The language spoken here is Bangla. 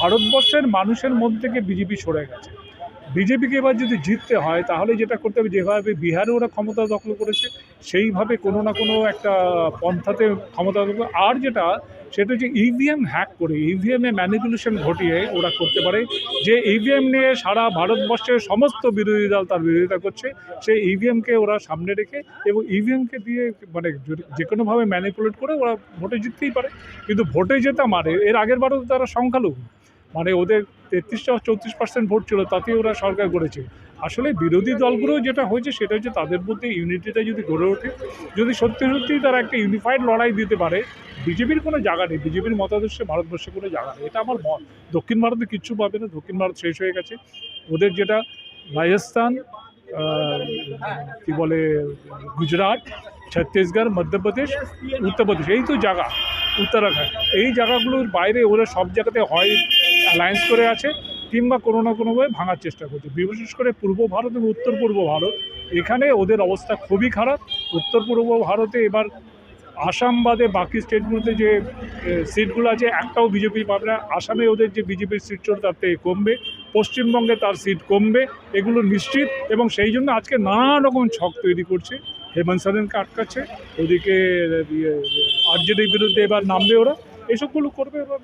ভারতবর্ষের মানুষের মন থেকে বিজেপি সরে গেছে। বিজেপিকে এবার যদি জিততে হয়, তাহলে যেটা করতে হবে, যেভাবে বিহারে ওরা ক্ষমতা দখল করেছে, সেইভাবে কোনো না কোনো একটা পন্থাতে ক্ষমতা দখল আর যেটা, সেটা হচ্ছে ইভিএম হ্যাক করে ইভিএমে ম্যানিপুলেশন ঘটিয়ে ওরা করতে পারে, যে ইভিএম নিয়ে সারা ভারতবর্ষের সমস্ত বিরোধী দল তার বিরোধিতা করছে, সেই ইভিএমকে ওরা সামনে রেখে এবং ইভিএমকে দিয়ে মানে যে কোনোভাবে ম্যানিপুলেট করে ওরা ভোটে জিততেই পারে। কিন্তু ভোটে যেটা মারে, এর আগের বারও তারা সংখ্যালঘু। মানে ওদের তেত্রিশটা চৌত্রিশ পার্সেন্ট ভোট ছিল তাতে ওরা সরকার গড়েছে। আসলে বিরোধী দলগুলো যেটা হয়েছে, সেটা হচ্ছে তাদের মধ্যে ইউনিটিটা যদি গড়ে ওঠে, যদি সত্যি সত্যি তারা একটা ইউনিফাইড লড়াই দিতে পারে, বিজেপির কোনো জায়গা নেই, বিজেপির মতাদর্শে ভারতবর্ষে কোনো জায়গা নেই। এটা আমার মত। দক্ষিণ ভারতে কিচ্ছু পাবে না, দক্ষিণ ভারত শেষ হয়ে গেছে। ওদের যেটা রাজস্থান কি বলে, গুজরাট, ছত্তিশগড়, মধ্যপ্রদেশ, উত্তরপ্রদেশ, এই তো জায়গা, উত্তরাখণ্ড। এই জায়গাগুলোর বাইরে ওরা সব জায়গাতে হয় অ্যালায়েন্স করে আছে, কিংবা কোনো না কোনোভাবে ভাঙার চেষ্টা করছে। বিশেষ করে পূর্ব ভারত এবং উত্তর পূর্ব ভারত, এখানে ওদের অবস্থা খুবই খারাপ। উত্তর পূর্ব ভারতে এবার আসাম বাদে বাকি স্টেটগুলোতে যে সিটগুলো আছে, একটাও বিজেপি পাবে না। আসামে ওদের যে বিজেপির সিট ছিল তার থেকে কমবে। পশ্চিমবঙ্গে তার সিট কমবে। এগুলো নিশ্চিত। এবং সেই জন্য আজকে নানা রকম ছক তৈরি করছে। হেমন্ত সোরেনকে আটকাচ্ছে। ওদিকে আরজেডির বিরুদ্ধে এবার নামবে ওরা। এসবগুলো করবে এবার